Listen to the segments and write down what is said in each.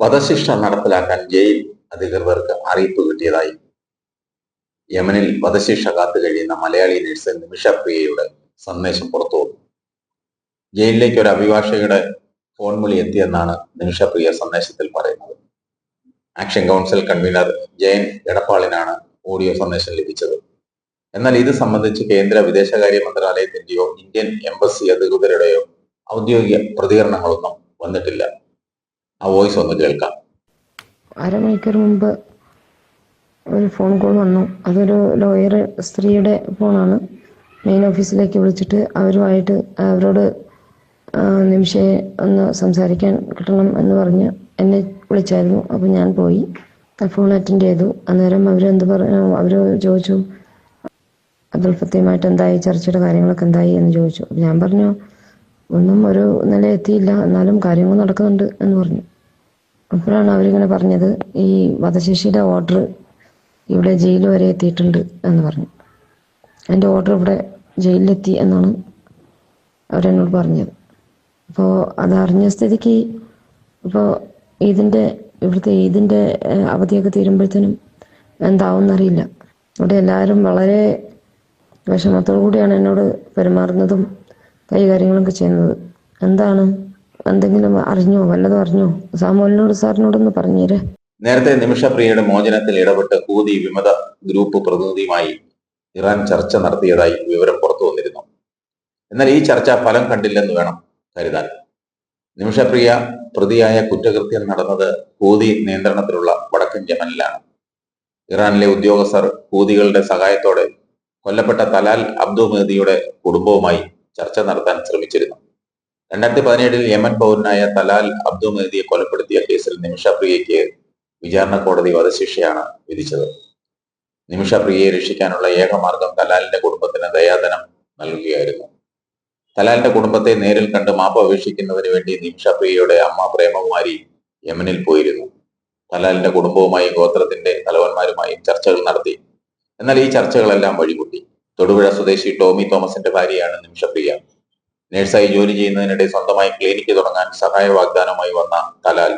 വധശിക്ഷ നടപ്പിലാക്കാൻ ജയിൽ അധികൃതർക്ക് അറിയിപ്പ് കിട്ടിയതായി. യമനിൽ വധശിക്ഷ കാത്തു കഴിയുന്ന മലയാളി നഴ്സ് നിമിഷ പ്രിയയുടെ സന്ദേശം പുറത്തു വന്നു ജയിലിലേക്ക് ഒരു അഭിഭാഷകയുടെ ഫോൺ വിളി എത്തിയെന്നാണ് നിമിഷ പ്രിയ സന്ദേശത്തിൽ പറയുന്നത്. ആക്ഷൻ കൗൺസിൽ കൺവീനർ ജയൻ എടപ്പാളിനാണ് ഓഡിയോ സന്ദേശം ലഭിച്ചത്. എന്നാൽ ഇത് സംബന്ധിച്ച് കേന്ദ്ര വിദേശകാര്യ മന്ത്രാലയത്തിന്റെയോ ഇന്ത്യൻ എംബസി അധികൃതരുടെയോ ഔദ്യോഗിക പ്രതികരണങ്ങളൊന്നും വന്നിട്ടില്ല. ആ വോയിസ് ഒന്ന് കേൾക്കാം. അരമണിക്കൂർ മുമ്പ് ഒരു ഫോൺ കോൾ വന്നു. അതൊരു ലോയർ സ്ത്രീയുടെ ഫോണാണ് മെയിൻ ഓഫീസിലേക്ക് വിളിച്ചിട്ട് അവരുമായിട്ട് അവരോട് നിമിഷയെ ഒന്ന് സംസാരിക്കാൻ കിട്ടണം എന്ന് പറഞ്ഞ് എന്നെ വിളിച്ചായിരുന്നു. അപ്പോൾ ഞാൻ പോയി. ഫോൺ അറ്റൻഡ് ചെയ്തു. അന്നേരം അവരെന്ത് പറഞ്ഞു? അവർ ചോദിച്ചു അബ്ദുൽ ഫത്തീമായിട്ട് എന്തായി? ചർച്ചയുടെ കാര്യങ്ങളൊക്കെ എന്തായി? എന്ന് ചോദിച്ചു. ഞാൻ പറഞ്ഞു ഒന്നും ഒരു നില എത്തിയില്ല എന്നാലും കാര്യങ്ങൾ നടക്കുന്നുണ്ട് എന്ന് പറഞ്ഞു. അപ്പോഴാണ് അവരിങ്ങനെ പറഞ്ഞത് ഈ വധശേഷിയുടെ ഓർഡർ ഇവിടെ ജയിൽ വരെ എത്തിയിട്ടുണ്ട് എന്ന് പറഞ്ഞു. എന്റെ ഓർഡർ ഇവിടെ ജയിലിലെത്തി എന്നാണ് അവരെന്നോട് പറഞ്ഞത്. അപ്പോൾ അതറിഞ്ഞ സ്ഥിതിക്ക് ഇപ്പോൾ ഇതിന്റെ ഇവിടുത്തെ ഏഹ്, അവധിയൊക്കെ തീരുമ്പോഴത്തേനും എന്താവുമെന്നറിയില്ല. ഇവിടെ എല്ലാവരും വളരെ വിഷമത്തോടു കൂടിയാണ് എന്നോട് പെരുമാറുന്നതും കൈകാര്യങ്ങളൊക്കെ ചെയ്യുന്നത്. എന്താണ്? എന്തെങ്കിലും അറിഞ്ഞോ? വല്ലതും അറിഞ്ഞോ? സാമൂലിനോട് സാറിനോടൊന്ന് പറഞ്ഞേരെ. നേരത്തെ നിമിഷപ്രിയയുടെ മോചനത്തിൽ ഇടപെട്ട് ഹൂതി വിമത ഗ്രൂപ്പ് പ്രതിനിധിയുമായി ഇറാൻ ചർച്ച നടത്തിയതായി വിവരം പുറത്തു വന്നിരുന്നു. എന്നാൽ ഈ ചർച്ച ഫലം കണ്ടില്ലെന്ന് വേണം കരുതാൻ. നിമിഷപ്രിയ പ്രതിയായ കുറ്റകൃത്യം നടന്നത് ഹൂതി നിയന്ത്രണത്തിലുള്ള വടക്കൻ ജമനിലാണ് ഇറാനിലെ ഉദ്യോഗസ്ഥർ ഹൂതികളുടെ സഹായത്തോടെ കൊല്ലപ്പെട്ട തലാൽ അബ്ദു മെഹദിയുടെ കുടുംബവുമായി ചർച്ച നടത്താൻ ശ്രമിച്ചിരുന്നു. രണ്ടായിരത്തി പതിനേഴിൽ യമൻ പൗരനായ തലാൽ അബ്ദു മെഹദിയെ കൊലപ്പെടുത്തിയ കേസിൽ നിമിഷപ്രിയയ്ക്ക് വിചാരണ കോടതി വധശിക്ഷയാണ് വിധിച്ചത്. നിമിഷപ്രിയയെ രക്ഷിക്കാനുള്ള ഏക മാർഗം തലാലിന്റെ കുടുംബത്തിന് ദയാധനം നൽകുകയായിരുന്നു. തലാലിന്റെ കുടുംബത്തെ നേരിൽ കണ്ട് മാപ്പ് അപേക്ഷിക്കുന്നതിന് വേണ്ടി നിമിഷപ്രിയയുടെ അമ്മ പ്രേമകുമാരി യമനിൽ പോയിരുന്നു. തലാലിന്റെ കുടുംബവുമായും ഗോത്രത്തിന്റെ തലവന്മാരുമായും ചർച്ചകൾ നടത്തി. എന്നാൽ ഈ ചർച്ചകളെല്ലാം വഴിമുട്ടി. തൊടുപുഴ സ്വദേശി ടോമി തോമസിന്റെ ഭാര്യയാണ് നിമിഷപ്രിയ. നഴ്സായി ജോലി ചെയ്യുന്നതിനിടെ സ്വന്തമായി ക്ലിനിക്ക് തുടങ്ങാൻ സഹായ വാഗ്ദാനമായി വന്ന തലാൽ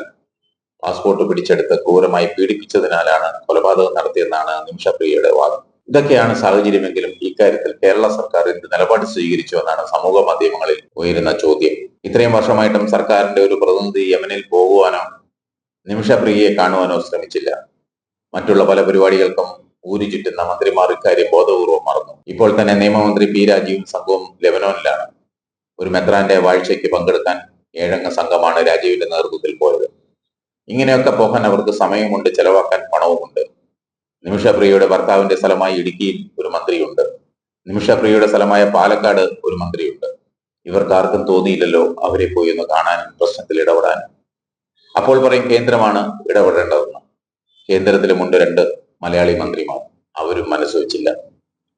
പാസ്പോർട്ട് പിടിച്ചെടുത്ത് ക്രൂരമായി പീഡിപ്പിച്ചതിനാലാണ് കൊലപാതകം നടത്തിയെന്നാണ് നിമിഷപ്രിയയുടെ വാദം. ഇതൊക്കെയാണ് സാഹചര്യമെങ്കിലും ഇക്കാര്യത്തിൽ കേരള സർക്കാർ എന്ത് നിലപാട് സ്വീകരിച്ചു എന്നാണ് സമൂഹ മാധ്യമങ്ങളിൽ ഉയരുന്ന ചോദ്യം. ഇത്രയും വർഷമായിട്ടും സർക്കാരിന്റെ ഒരു പ്രതിനിധി യമനിൽ പോകുവാനോ നിമിഷപ്രിയയെ കാണുവാനോ ശ്രമിച്ചില്ല. മറ്റുള്ള പല പരിപാടികൾക്കും ഊരി ചുറ്റുന്ന മന്ത്രിമാർ ഇക്കാര്യം ബോധപൂർവം മറന്നു. ഇപ്പോൾ തന്നെ നിയമമന്ത്രി പി രാജീവും സംഘവും ലെബനോനിലാണ്. ഒരു മെത്രാന്റെ വാഴ്ചയ്ക്ക് പങ്കെടുക്കാൻ ഏഴംഗ സംഘമാണ് രാജീവിന്റെ നേതൃത്വത്തിൽ പോയത്. ഇങ്ങനെയൊക്കെ പോകാൻ അവർക്ക് സമയമുണ്ട് ചെലവാക്കാൻ പണവുമുണ്ട്. നിമിഷപ്രിയയുടെ ഭർത്താവിന്റെ സ്ഥലമായി ഇടുക്കിയിൽ ഒരു മന്ത്രിയുണ്ട്. നിമിഷപ്രിയയുടെ സ്ഥലമായ പാലക്കാട് ഒരു മന്ത്രിയുണ്ട്. ഇവർക്ക് ആർക്കും തോന്നിയില്ലല്ലോ അവരെ പോയി ഒന്ന് കാണാനും പ്രശ്നത്തിൽ ഇടപെടാനും അപ്പോൾ പറയും കേന്ദ്രമാണ് ഇടപെടേണ്ടതെന്ന്. കേന്ദ്രത്തിലുമുണ്ട് രണ്ട് മലയാളി മന്ത്രിമാർ. അവരും മനസ്സ് വെച്ചില്ല.